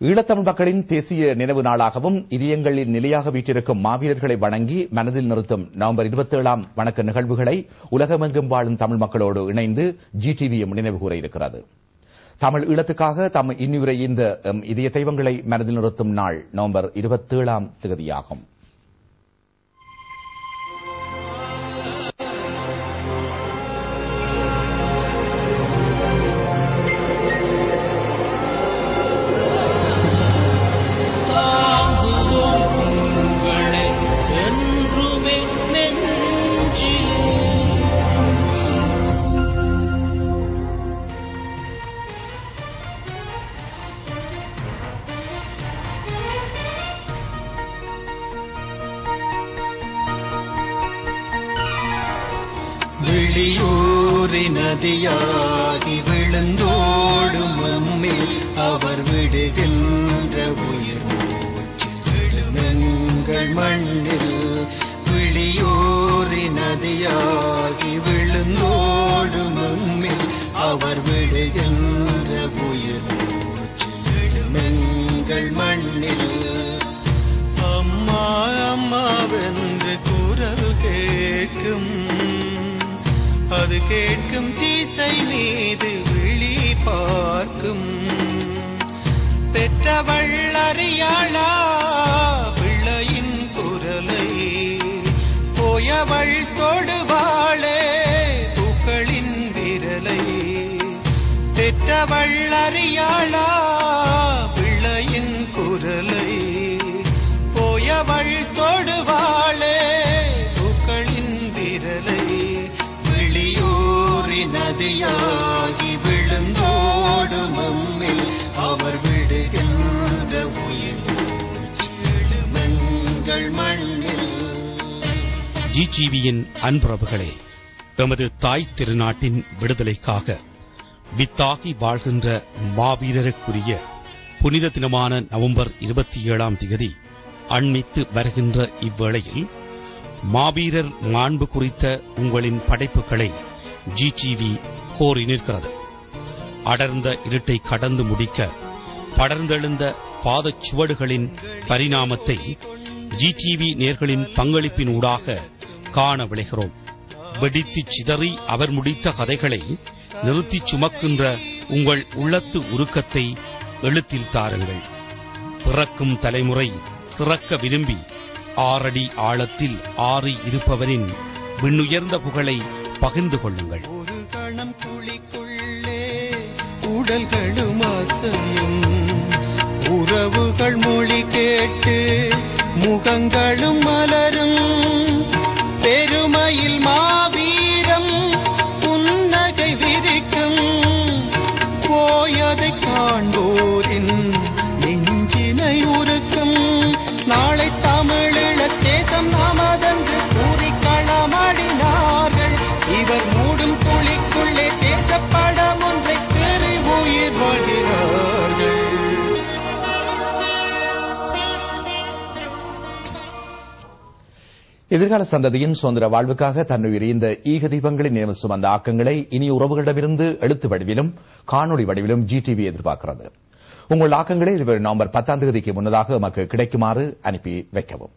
ஈழத்தமிழ் மக்களின் தேசிய நினைவு நாளாகவும் இதயங்களில் நிலையாக வீற்றிருக்கும் மாவீரர்களை வணங்கி மனதில் நிறுத்தும் நவம்பர் 27ஆம் வணக்க நிகழ்வுகளை உலகமெங்கும் வாழும் தமிழ் மக்களோடு இணைந்து ஜிடிவியும் நினைவு கூற இருக்கிறது. தமிழ் ஈழத்துக்காக தம் இன்னுரை இந்த இதய தெய்வங்களை மனதில் நிறுத்தும் நாள் நவம்பர் 27ஆம் தேதியாகும். விழியூரி நதியாகி விழுந்தோடும் நம்மில் அவர் விடுகின்ற உயிர் மூச்சு விழுமெங்கள் மண்ணில் விழியூரி நதியாகி விழுந்தோடும் நம்மில் அவர் விடுகின்ற உயிர் மூச்சு விழுமெங்கள் மண்ணில் அம்மா அம்மாவென்று குரல் கேட்கும் அது கேட்கும் தீசை மீது விழி பார்க்கும். பெற்றவள் அறியாளா பிள்ளையின் குரலை. போயவள் தொடுவாளே பூக்களின் விரலை. பெற்றவள் அறியாளா நதியாகி விழுந்தோடும் மம்மில் அவர் விடுகின்ற உயிர் மண்ணில். ஜிஜிவியின் அன்புறவுகளே எமது தாய் திருநாட்டின் விடுதலைக்காக வித்தாகி வாழ்கின்ற மாவீரருக்குரிய புனித தினமான நவம்பர் இருபத்தி ஏழாம் தேதி அண்மித்து வருகின்ற இவ்வேளையில் மாவீரர் மாண்பு குறித்த உங்களின் படைப்புகளை ஜிடிவி கோரி நிற்கிறது அடர்ந்த இருட்டை கடந்து முடிக்க படர்ந்தெழுந்த பாதச் சுவடுகளின் பரிணாமத்தை ஜிடிவி நேர்களின் பங்களிப்பின் ஊடாக காண விளைகிறோம். வெடித்துச் சிதறி அவர் முடித்த கதைகளை நிறுத்திச் சுமக்கின்ற உங்கள் உள்ளத்து உருக்கத்தை எழுத்தில் தாருங்கள். பிறக்கும் தலைமுறை சிறக்க விரும்பி ஆறடி ஆழத்தில் ஆறி இருப்பவரின் விண்ணுயர்ந்த புகழை பகிர்ந்து கொள்ளுங்கள். ஒரு கணம் குழிக்குள்ளே உடல்களும் அசையும். எதிர்கால சந்ததியின் சுதந்திர வாழ்வுக்காக தன்னுயிர் இந்த ஈக தீபங்களை நினைவு சுமந்த ஆக்கங்களை இனி உறவுகளிடமிருந்து எழுத்து வடிவிலும் காணொளி வடிவிலும் ஜிடிவி எதிர்பார்க்கிறது. உங்கள் ஆக்கங்களை இதுவரை நவம்பர் பத்தாம் தேதிக்கு முன்னதாக நமக்கு கிடைக்குமாறு அனுப்பி வைக்கவும்.